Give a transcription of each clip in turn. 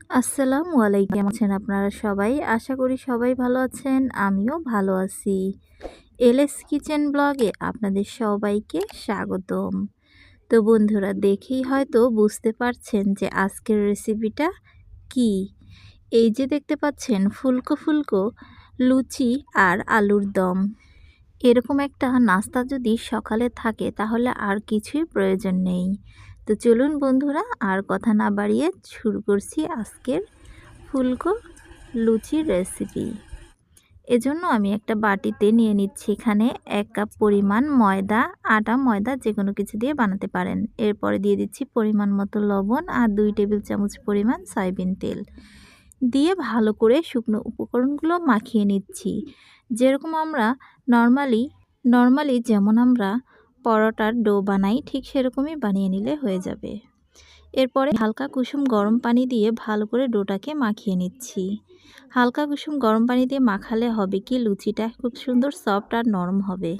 আসসালামু আলাইকুম। কেমন আছেন আপনারা সবাই? আশা করি সবাই ভালো আছেন, আমিও ভালো আছি। এলএস কিচেন ব্লগে আপনাদের সবাইকে স্বাগতম। তো বন্ধুরা, দেখেই হয়তো বুঝতে পারছেন যে আজকের রেসিপিটা কি। এই যে দেখতে পাচ্ছেন, ফুলকো ফুলকো, লুচি আর আলুর দম। এরকম একটা নাস্তা যদি সকালে থাকে, তাহলে আর কিছুই প্রয়োজন নেই। তো চলুন বন্ধুরা, আর কথা না বাড়িয়ে শুরু করছি আজকের ফুলকো লুচির রেসিপি এজন্য আমি একটা বাটিতে নিয়ে নিচ্ছি এখানে এক কাপ পরিমাণ ময়দা, আটা ময়দা, যে কোনো কিছু দিয়ে বানাতে পারেন। এরপরে দিয়ে দিচ্ছি পরিমাণ মতো লবণ আর দুই টেবিল চামচ পরিমাণ সয়াবিন তেল। দিয়ে ভালো করে শুকনো উপকরণগুলো মাখিয়ে নিচ্ছি। যেরকম আমরা নর্মালি নর্মালি যেমন আমরা পরোটার ডো বানাই, ঠিক সেরকমই বানিয়ে নিলে হয়ে যাবে। এরপরে হালকা কুসুম গরম পানি দিয়ে ভালো করে ডোটাকে মাখিয়ে নিচ্ছি। হালকা কুসুম গরম পানি দিয়ে মাখালে হবে কি? লুচিটা খুব সুন্দর সফট আর নরম হবে।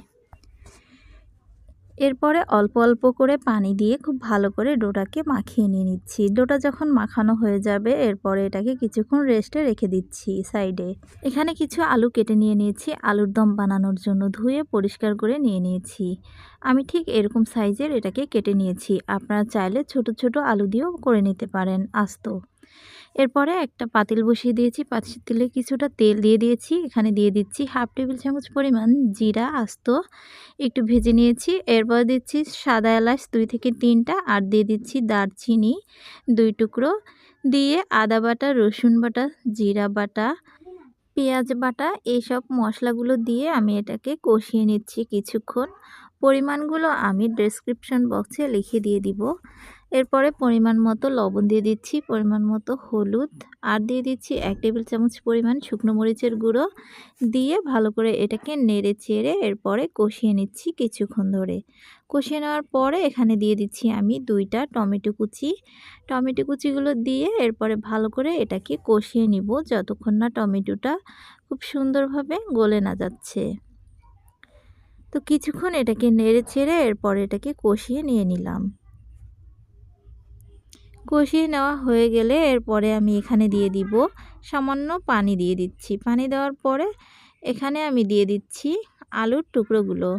এরপরে অল্প অল্প করে পানি দিয়ে খুব ভালো করে ডোটাকে মাখিয়ে নিয়ে নিচ্ছি। ডোটা যখন মাখানো হয়ে যাবে, এরপরে এটাকে কিছুক্ষণ রেস্টে রেখে দিচ্ছি সাইডে এখানে কিছু আলু কেটে নিয়ে নিয়েছি, আলুর দম বানানোর জন্য ধুয়ে পরিষ্কার করে নিয়ে নিয়েছি। আমি ঠিক এরকম সাইজের এটাকে কেটে নিয়েছি। আপনারা চাইলে ছোট ছোট আলু দিয়েও করে নিতে পারেন আস্ত। এরপরে একটা পাতিল বসিয়ে দিয়েছি পাতিলে কিছুটা তেল দিয়ে দিয়েছি, এখানে দিয়ে দিচ্ছি হাফ টেবিল চামচ পরিমাণ জিরা, আস্ত একটু ভেজে নিয়েছি, এরপর দিচ্ছি সাদা এলাচ দুই থেকে তিনটা আর দিয়ে দিচ্ছি দারচিনি দুই টুকরো, দিয়ে আদা বাটা, রসুন বাটা, জিরা বাটা, পেঁয়াজ বাটা, এইসব মশলাগুলো দিয়ে আমি এটাকে কষিয়ে নিচ্ছি কিছুক্ষণ। পরিমাণগুলো আমি ডেসক্রিপশন বক্সে লিখে দিয়ে দিব। এরপরে পরিমাণ মতো লবণ দিয়ে দিচ্ছি, পরিমাণ মতো হলুদ, আর দিয়ে দিচ্ছি এক টেবিল চামচ পরিমাণ শুকনো মরিচের গুঁড়ো দিয়ে ভালো করে এটাকে নেড়ে চেড়ে এরপরে কষিয়ে নিচ্ছি কিছুক্ষণ ধরে। কষিয়ে নেওয়ার পরে এখানে দিয়ে দিচ্ছি আমি দুইটা টমেটো কুচি। টমেটো কুচিগুলো দিয়ে এরপরে ভালো করে এটাকে কষিয়ে নিব যতক্ষণ না টমেটোটা খুব সুন্দরভাবে গলে না যাচ্ছে। তো কিছুক্ষণ এটাকে নেড়ে ছেড়ে এরপর এটাকে কষিয়ে নিয়ে নিলাম। কষিয়ে নেওয়া হয়ে গেলে এরপরে আমি এখানে দিয়ে দিব সামান্য পানি দিয়ে দিচ্ছি। পানি দেওয়ার পরে এখানে আমি দিয়ে দিচ্ছি আলুর টুকরোগুলো।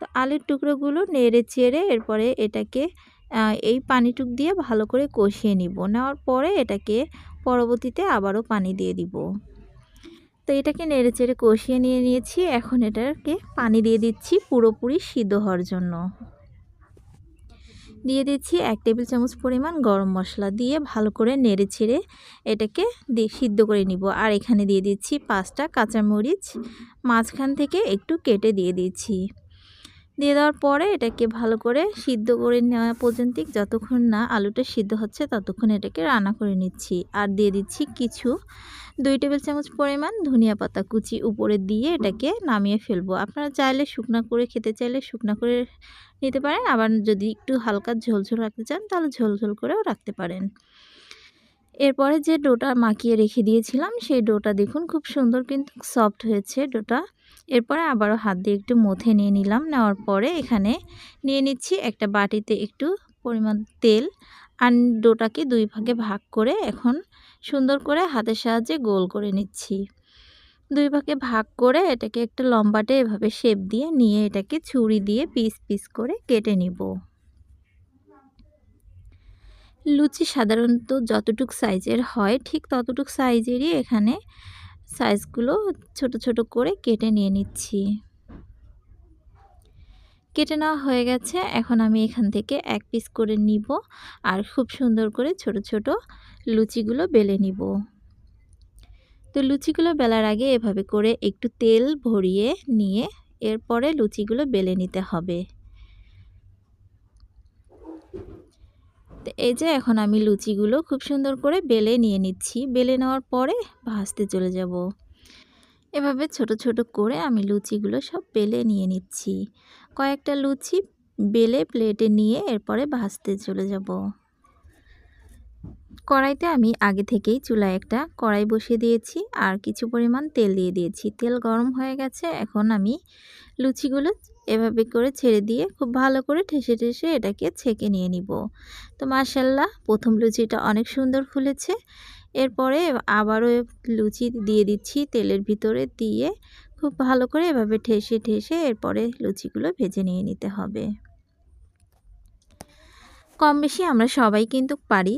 তো আলুর টুকরোগুলো নেড়ে চেড়ে এরপরে এটাকে এই পানিটুক দিয়ে ভালো করে কষিয়ে নিব। নেওয়ার পরে এটাকে পরবর্তীতে আবারও পানি দিয়ে দিব। তো এটাকে নেড়ে চেড়ে কষিয়ে নিয়ে নিয়েছি। এখন এটাকে পানি দিয়ে দিচ্ছি পুরোপুরি সিদ্ধ হওয়ার জন্য। দিয়ে দিচ্ছি এক টেবিল চামচ পরিমাণ গরম মশলা দিয়ে ভালো করে নেড়ে ছেড়ে এটাকে সিদ্ধ করে নিব। আর এখানে দিয়ে দিচ্ছি পাঁচটা কাঁচামরিচ, মাঝখান থেকে একটু কেটে দিয়ে দিচ্ছি। দিয়ে দেওয়ার পরে এটাকে ভালো করে সিদ্ধ করে নেওয়া পর্যন্ত যতক্ষণ না আলুটা সিদ্ধ হচ্ছে ততক্ষণ এটাকে রান্না করে নিচ্ছি। আর দিয়ে দিচ্ছি কিছু দুই টেবিল চামচ পরিমাণ ধনিয়া পাতা কুচি উপরে দিয়ে এটাকে নামিয়ে ফেলব। আপনারা চাইলে শুকনা করে খেতে চাইলে শুকনা করে নিতে পারেন, আবার যদি একটু হালকা ঝোলঝোল রাখতে চান তাহলে ঝোলঝোল করেও রাখতে পারেন। এরপরে যে ডোটা মাখিয়ে রেখে দিয়েছিলাম, সেই ডোটা দেখুন খুব সুন্দর কিন্তু সফট হয়েছে ডোটা। এরপরে আবারও হাত দিয়ে একটু মথে নিয়ে নিলাম, নেওয়ার পরে এখানে নিয়ে নিচ্ছি একটা বাটিতে একটু পরিমাণ তেল আর ডোটাকে দুই ভাগে ভাগ করে এখন সুন্দর করে হাতের সাহায্যে গোল করে নিচ্ছি। দুই ভাগে ভাগ করে এটাকে একটা লম্বাটে এভাবে শেপ দিয়ে নিয়ে এটাকে ছুরি দিয়ে পিস পিস করে কেটে নিব। লুচি সাধারণত যতটুক সাইজের হয়, ঠিক ততটুক সাইজেরই এখানে সাইজগুলো ছোট ছোট করে কেটে নিয়ে নিচ্ছি। কেটে নেওয়া হয়ে গেছে। এখন আমি এখান থেকে এক পিস করে নিব আর খুব সুন্দর করে ছোট ছোট লুচিগুলো বেলে নিব। তো লুচিগুলো বেলার আগে এভাবে করে একটু তেল ভরিয়ে নিয়ে এরপরে লুচিগুলো বেলে নিতে হবে। তো এই যে এখন আমি লুচিগুলো খুব সুন্দর করে বেলে নিয়ে নিচ্ছি। বেলে নেওয়ার পরে ভাজতে চলে যাব। এভাবে ছোট ছোট করে আমি লুচিগুলো সব বেলে নিয়ে নিচ্ছি। কয়েকটা লুচি বেলে প্লেটে নিয়ে এরপরে ভাজতে চলে যাব। কড়াইতে আমি আগে থেকেই চুলায় একটা কড়াই বসিয়ে দিয়েছি আর কিছু পরিমাণ তেল দিয়ে দিয়েছি। তেল গরম হয়ে গেছে, এখন আমি লুচিগুলো এভাবে করে ছেড়ে দিয়ে খুব ভালো করে ঠেসে ঠেসে এটাকে ছেঁকে নিয়ে নিব। তো মার্শাল্লাহ প্রথম লুচিটা অনেক সুন্দর ফুলেছে। এরপরে আবারও লুচি দিয়ে দিচ্ছি তেলের ভিতরে দিয়ে খুব ভালো করে এভাবে ঠেসে ঠেসে এরপরে লুচিগুলো ভেজে নিয়ে নিতে হবে। কম বেশি আমরা সবাই কিন্তু পারি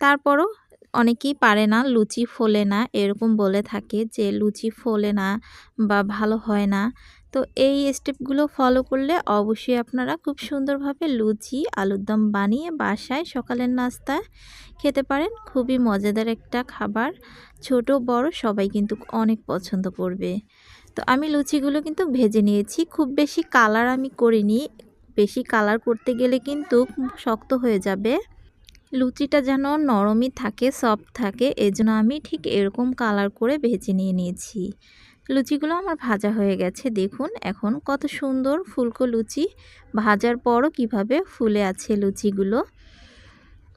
তারপরও অনেকেই পারে না, লুচি ফোলে না, এরকম বলে থাকে যে লুচি ফোলে না বা ভালো হয় না। তো এই স্টেপগুলো ফলো করলে অবশ্যই আপনারা খুব সুন্দরভাবে লুচি, আলুর দম বানিয়ে বাসায় সকালের নাস্তায় খেতে পারেন। খুবই মজাদার একটা খাবার। ছোট, বড় সবাই কিন্তু অনেক পছন্দ করবে। তো আমি লুচিগুলো কিন্তু ভেজে নিয়েছি। খুব বেশি কালার আমি করিনি। বেশি কালার করতে গেলে কিন্তু শক্ত হয়ে যাবে। লুচিটা যেন নরমই থাকে সফট থাকে, এজন্য আমি ঠিক এরকম কালার করে ভেজে নিয়ে নিয়েছি। লুচিগুলো আমার ভাজা হয়ে গেছে, দেখুন এখন কত সুন্দর ফুলকো লুচি। ভাজার পরও কীভাবে ফুলে আছে লুচিগুলো।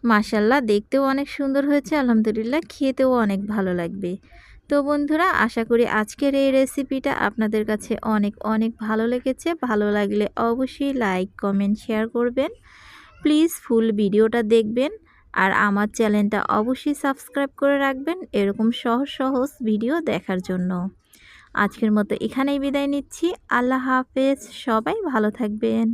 মাসাল্লাহ দেখতেও অনেক সুন্দর হয়েছে, আলহামদুলিল্লাহ, খেতেও অনেক ভালো লাগবে। তো বন্ধুরা, আশা করি আজকের এই রেসিপিটা আপনাদের কাছে অনেক অনেক ভালো লেগেছে। ভালো লাগলে অবশ্যই লাইক কমেন্ট শেয়ার করবেন। প্লিজ ফুল ভিডিওটা দেখবেন। আর আমার চ্যানেলটা অবশ্যই সাবস্ক্রাইব করে রাখবেন এরকম সহজ সহজ ভিডিও দেখার জন্য। আজকের মতো এখানেই বিদায় নিচ্ছি। আল্লাহ হাফেজ। সবাই ভালো থাকবেন।